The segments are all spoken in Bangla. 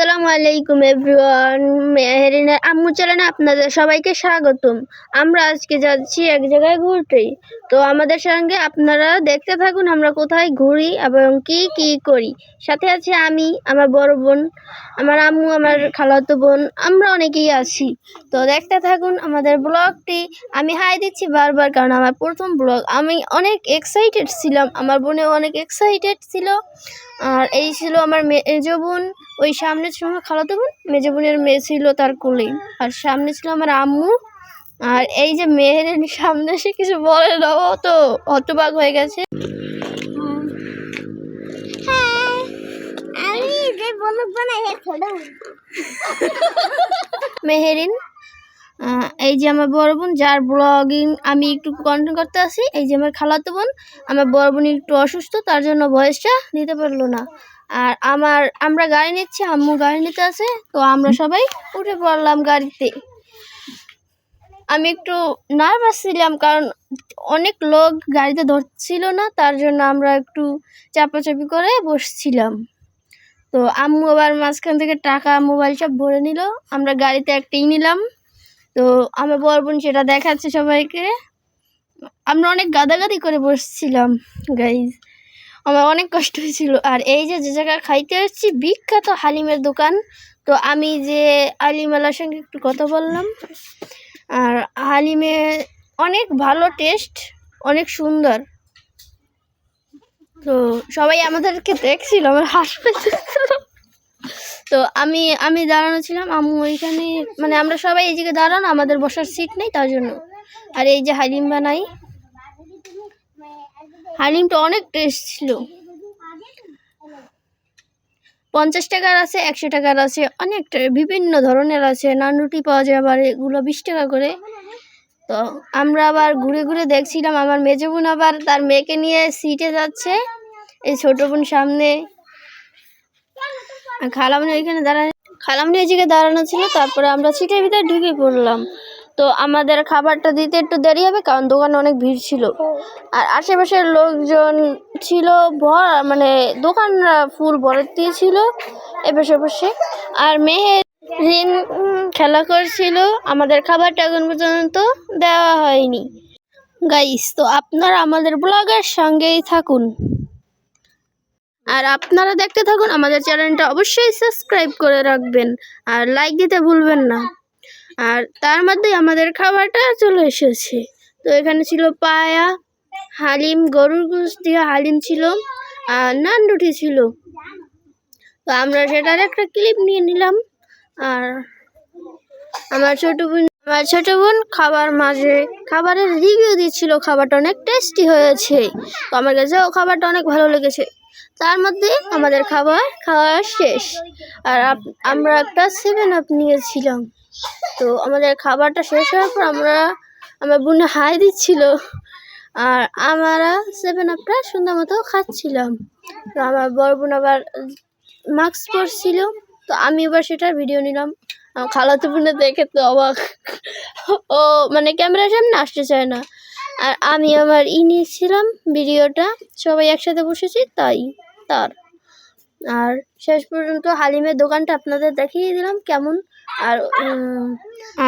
se আলাইকুম এভরিওয়ান মেহেরিনের আম্মু চ্যানেলে আপনাদের সবাইকে স্বাগতম। আমরা আজকে যাচ্ছি এক জায়গায় ঘুরতে। তো আমাদের সঙ্গে আপনারা দেখতে থাকুন, আমরা কোথায় ঘুরি এবং কি কি করি। সাথে আছে আমি, আমার বড় বোন, আমার আম্মু, আমার খালাতো বোন, আমরা অনেকেই আছি। তো দেখতে থাকুন আমাদের ব্লগটি। আমি হাই দিচ্ছি বারবার, কারণ আমার প্রথম ব্লগ। আমি অনেক এক্সাইটেড ছিলাম, আমার বোনেও অনেক এক্সাইটেড ছিল। আর এই ছিল আমার মেজো বোন, ওই সামনে আমার খালাতো বোন মেজো বোনের মেয়ে ছিল তার কোলে। আর সামনে ছিল আমার আম্মু। আর এই যে মেয়ের সামনে সে কিছু বলে না ও তো হতবাক হয়ে গেছে। আমি যে বলক বানাই ছোট। মেহেরিন এই যে আমার বড় বোন যার ব্লগিং আমি একটু কন্টেন্ট করতে আসি এই যে আমার খালাতো বোন আমার বড় বোন একটু অসুস্থ তার জন্য ভয়েসটা নিতে পারল না। আর আমার, আমরা গাড়ি নিচ্ছি, আম্মু গাড়ি নিতে আছে, তো আমরা সবাই উঠে পড়লাম গাড়িতে। আমি একটু নার্ভাস ছিলাম কারণ অনেক লোক গাড়িতে ধরছিল না, তার জন্য আমরা একটু চাপাচাপি করে বসছিলাম। তো আম্মু আবার মাঝখান থেকে টাকা মোবাইল সব ভরে নিল। আমরা গাড়িতে একটাই নিলাম। তো আমার বর বোন সেটা দেখাচ্ছে সবাইকে। আমরা অনেক গাদাগাদি করে বসছিলাম গাইজ আমার অনেক কষ্ট হয়েছিল। আর এই যে যে জায়গায় খাইতে আসছি বিখ্যাত হালিমের দোকান। তো আমি যে আলিমালার সঙ্গে একটু কথা বললাম, আর হালিমে অনেক ভালো টেস্ট অনেক সুন্দর। তো সবাই আমাদেরকে দেখছিল, আমার হাস তো আমি আমি দাঁড়ানো ছিলাম, আম্মু ওইখানে মানে আমরা সবাই এই জায়গায় দাঁড়ানো, আমাদের বসার সিট নেই, তার জন্য। আর এই যে হালিম বানাই হালিমটা অনেক টেস্ট ছিল। পঞ্চাশ টাকার আছে, একশো টাকার আছে অনেকটা বিভিন্ন ধরনের আছে। নান রুটি পাওয়া যায় আবার এগুলো বিশ টাকা করে। তো আমরা আবার ঘুরে ঘুরে দেখছিলাম, আমার মেজো বোন আবার তার মেয়েকে নিয়ে সিটে যাচ্ছে, এই ছোটো বোন সামনে। খালামনি ওইখানে দাঁড়ায় খালামনি ওই জায়গায় দাঁড়ানো ছিল, তারপরে আমরা সিটের ভিতরে ঢুকে পড়লাম। তো আমাদের খাবারটা দিতে একটু দেরি হবে, কারণ দোকানে অনেক ভিড় ছিল। আর আশেপাশের লোকজন ছিল, ভর মানে দোকান ফুল ভর্তি ছিল এপাশে ওপাশে। আর মেহের ঋণ খেলা করছিল, আমাদের খাবারটা এখন পর্যন্ত দেওয়া হয়নি। গাইস তো আপনারা আমাদের ব্লগের সঙ্গেই থাকুন। আর আপনারা দেখতে থাকুন, আমাদের চ্যানেলটা অবশ্যই সাবস্ক্রাইব করে রাখবেন। আর লাইক দিতে ভুলবেন না। আর তার মধ্যেই আমাদের খাবারটা চলে এসেছে। তো এখানে ছিল পায়া, হালিম, গরুর গোস দিয়ে হালিম ছিল আর নান রুটি ছিল। তো আমরা সেটার একটা ক্লিপ নিয়ে নিলাম আর আমার ছোট বোন, আমার ছোট বোন খাবার মাঝে খাবারের রিভিউ দিচ্ছিল, খাবারটা অনেক টেস্টি হয়েছে। তো আমার কাছেও খাবারটা অনেক ভালো লেগেছে। তার মধ্যে আমাদের খাবার খাওয়া শেষ। আর আমরা একটা সেভেন আপ নিয়েছিলাম। তো আমাদের খাবারটা শেষ হওয়ার পর আমরা, আমার বোনে হাই দিচ্ছিল। আর আমরা সেভেন আপটা সুন্দর মতো খাচ্ছিলাম। তো আমার বড় বোন আবার মাস্ক পরছিল। তো আমি এবার সেটার ভিডিও নিলাম। আমার খালাতো বোনে দেখে তো অবাক। ও মানে ক্যামেরার সামনে আসতে চায় না। আর আমি আমার ই নিয়েছিলাম ভিডিওটা সবাই একসাথে বসেছি, তাই, তার। আর শেষ পর্যন্ত হালিমের দোকানটা আপনাদের দেখিয়ে দিলাম কেমন। আর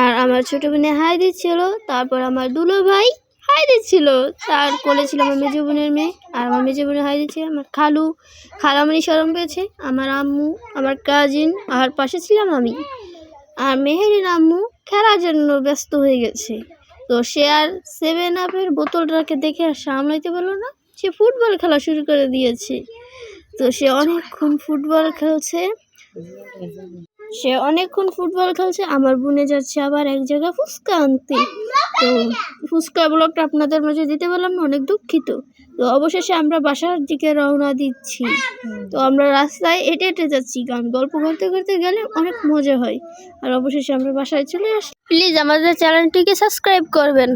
আর আমার ছোটো বোনে হাই দিচ্ছিল, তারপর আমার দুলো ভাই হাই দিচ্ছিল। তার কোলে আমার মেজো বোনের মেয়ে, আর আমার মেজো বোনে হাই দিচ্ছে আমার খালু। খালামণি সরম পেয়েছে, আমার আম্মু, আমার কাজিন আর পাশে ছিলাম আমি। আর মেহেরিন আম্মু খেলার জন্য ব্যস্ত হয়ে গেছে। তো সে আর সেভেন আপের বোতলটাকে দেখে আর সামলাইতে পারল না। সে ফুটবল খেলা শুরু করে দিয়েছে। তো সে অনেকক্ষণ ফুটবল খেলছে। সে অনেকক্ষণ ফুটবল খেলছে, আমার বোনে যাচ্ছে আবার এক জায়গায় ফুচকা আনতে। তো ফুচকা ব্লগটা আপনাদের মাঝে দিতে পারলাম না, অনেক দুঃখিত। তো অবশেষে আমরা বাসার দিকে রওনা দিচ্ছি। তো আমরা রাস্তায় হেঁটে হেঁটে যাচ্ছি কারণ গল্প করতে করতে গেলে অনেক মজা হয়। আর অবশেষে আমরা বাসায় চলে আসি। প্লিজ আমাদের চ্যানেলটিকে সাবস্ক্রাইব করবেন।